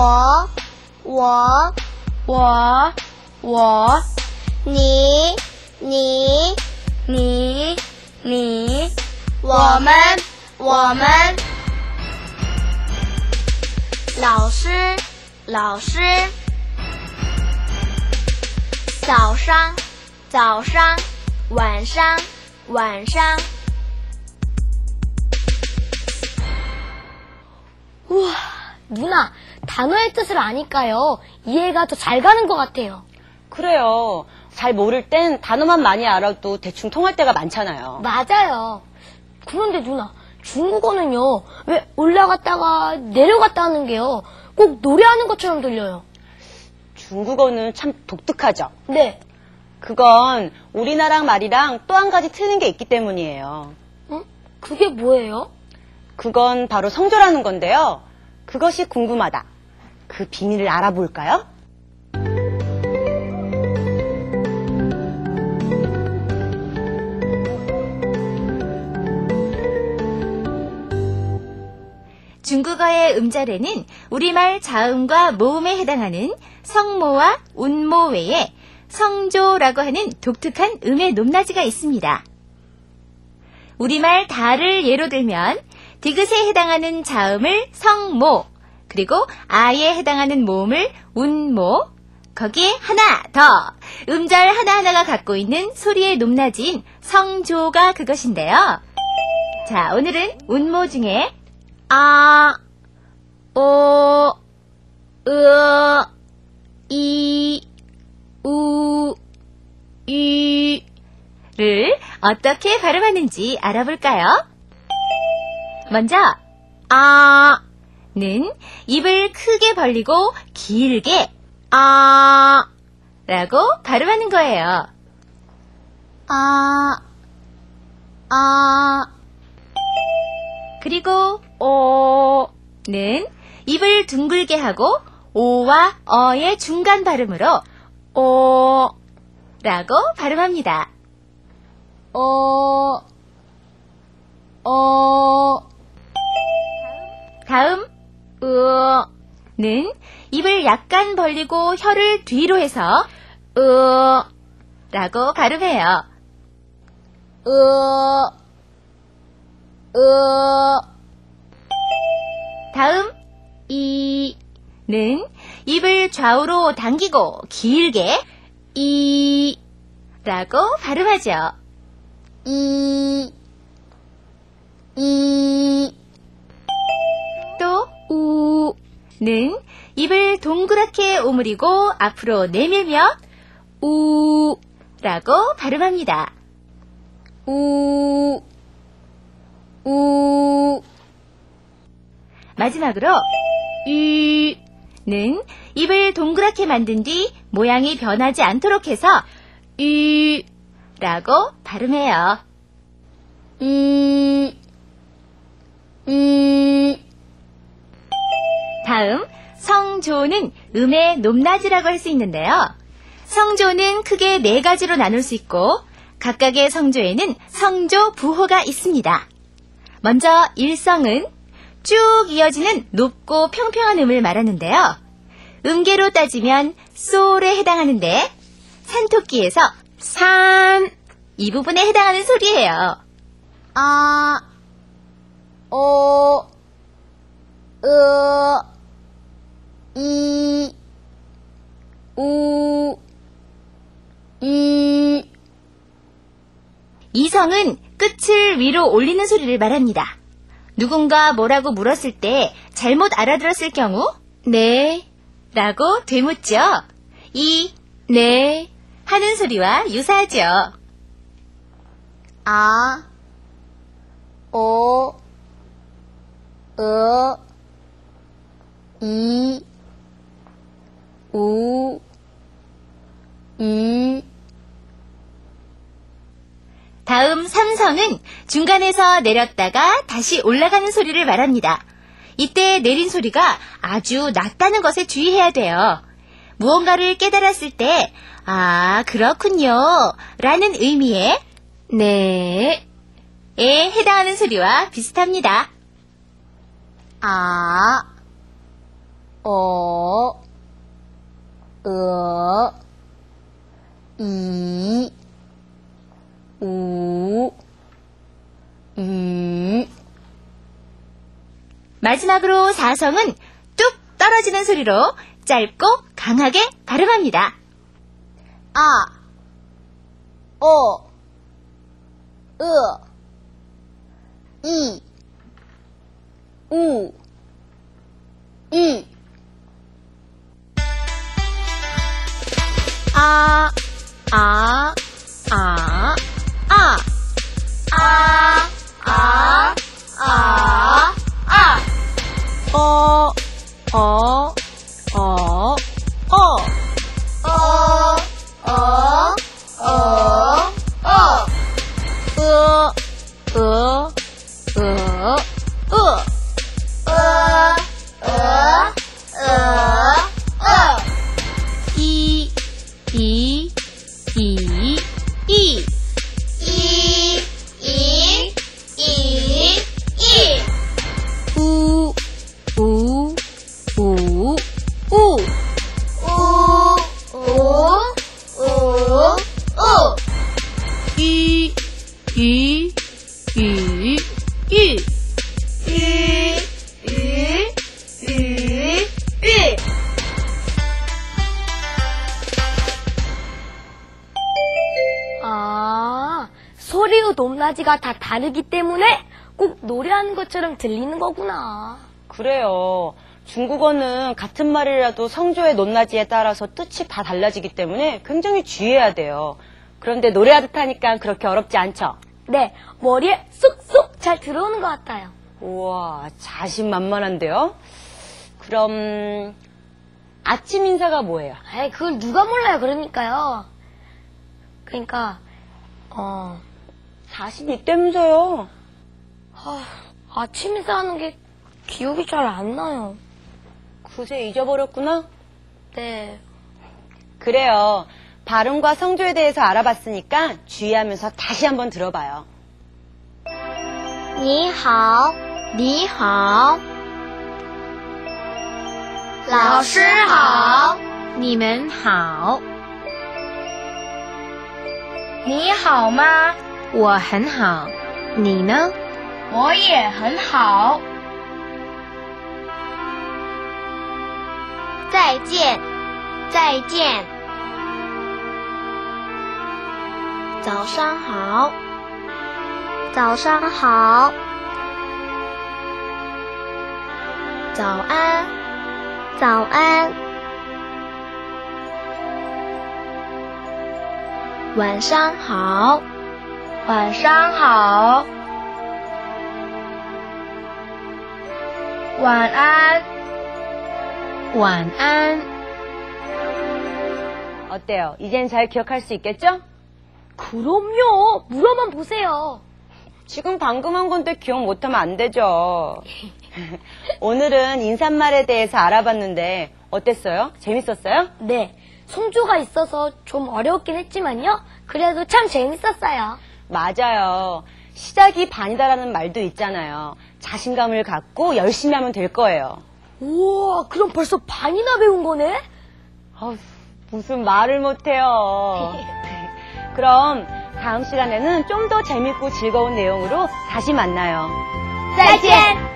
我我我我，你你你你，我们我们老师老师。早上早上晚上晚上。哇，赢了。 단어의 뜻을 아니까요. 이해가 더 잘 가는 것 같아요. 그래요. 잘 모를 땐 단어만 많이 알아도 대충 통할 때가 많잖아요. 맞아요. 그런데 누나, 중국어는요, 왜 올라갔다가 내려갔다 하는 게요, 꼭 노래하는 것처럼 들려요. 중국어는 참 독특하죠. 네. 그건 우리나라 말이랑 또 한 가지 틀린 게 있기 때문이에요. 응? 그게 뭐예요? 그건 바로 성조라는 건데요. 그것이 궁금하다. 그 비밀을 알아볼까요? 중국어의 음절에는 우리말 자음과 모음에 해당하는 성모와 운모 외에 성조라고 하는 독특한 음의 높낮이가 있습니다. 우리말 다를 예로 들면 디귿에 해당하는 자음을 성모, 그리고 아에 해당하는 모음을 운모, 거기에 하나 더 음절 하나하나가 갖고 있는 소리의 높낮이인 성조가 그것인데요. 자, 오늘은 운모 중에 아, 오, 으, 이, 우, 이를 어떻게 발음하는지 알아볼까요? 먼저 아 는 입을 크게 벌리고 길게 아 라고 발음하는 거예요. 아, 아. 그리고 오는 입을 둥글게 하고 오와 어의 중간 발음으로 오 라고 발음합니다. 오, 오. 다음 으는 입을 약간 벌리고 혀를 뒤로 해서 으 라고 발음해요. 으, 으. 다음 이는 입을 좌우로 당기고 길게 이 라고 발음하죠. 이, 이. 는 입을 동그랗게 오므리고 앞으로 내밀며 우 라고 발음합니다. 우, 우. 마지막으로 유는 입을 동그랗게 만든 뒤 모양이 변하지 않도록 해서 유라고 발음해요. 유, 다음 성조는 음의 높낮이라고 할 수 있는데요. 성조는 크게 네 가지로 나눌 수 있고 각각의 성조에는 성조 부호가 있습니다. 먼저 일성은 쭉 이어지는 높고 평평한 음을 말하는데요. 음계로 따지면 솔에 해당하는데 산토끼에서 산 이 부분에 해당하는 소리예요. 아, 오, 으, 이, 우, 이. 이성은 끝을 위로 올리는 소리를 말합니다. 누군가 뭐라고 물었을 때 잘못 알아들었을 경우 네 라고 되묻죠. 이 네 하는 소리와 유사하죠. 아, 오, 으, 이, 우, 이. 다음 삼성은 중간에서 내렸다가 다시 올라가는 소리를 말합니다. 이때 내린 소리가 아주 낮다는 것에 주의해야 돼요. 무언가를 깨달았을 때, 아, 그렇군요. 라는 의미의 네. 에 해당하는 소리와 비슷합니다. 아, 어, 으, 이, 우, 이. 마지막으로 사성은 뚝 떨어지는 소리로 짧고 강하게 발음합니다. 아, 오, 으, 이, 우, 이. 높낮이가 다 다르기 때문에 꼭 노래하는 것처럼 들리는 거구나. 그래요. 중국어는 같은 말이라도 성조의 높낮이에 따라서 뜻이 다 달라지기 때문에 굉장히 주의해야 돼요. 그런데 노래하듯 하니까 그렇게 어렵지 않죠? 네, 머리에 쏙쏙 잘 들어오는 것 같아요. 우와, 자신만만한데요? 그럼, 아침 인사가 뭐예요? 에이, 그걸 누가 몰라요, 그러니까요. 그러니까, 어, 자신 있다면서요? 아, 아침 인사하는 게 기억이 잘 안 나요. 그새 잊어버렸구나? 네. 그래요. 발음과 성조에 대해서 알아봤으니까 주의하면서 다시 한번 들어봐요. 你好，你好，老师好，你们好。你好吗？ 我很好。你呢？我也很好。再见，再见。早上好，早上好。早安，早安。晚上好，晚上好。晚安，晚安。 어때요? 이젠 잘 기억할 수 있겠죠? 그럼요. 물어만 보세요. 지금 방금 한 건데 기억 못하면 안 되죠. 오늘은 인사말에 대해서 알아봤는데 어땠어요? 재밌었어요? 네. 성조가 있어서 좀 어려웠긴 했지만요. 그래도 참 재밌었어요. 맞아요. 시작이 반이다라는 말도 있잖아요. 자신감을 갖고 열심히 하면 될 거예요. 우와, 그럼 벌써 반이나 배운 거네? 어휴, 무슨 말을 못해요. 그럼 다음 시간에는 좀 더 재밌고 즐거운 내용으로 다시 만나요. 再见。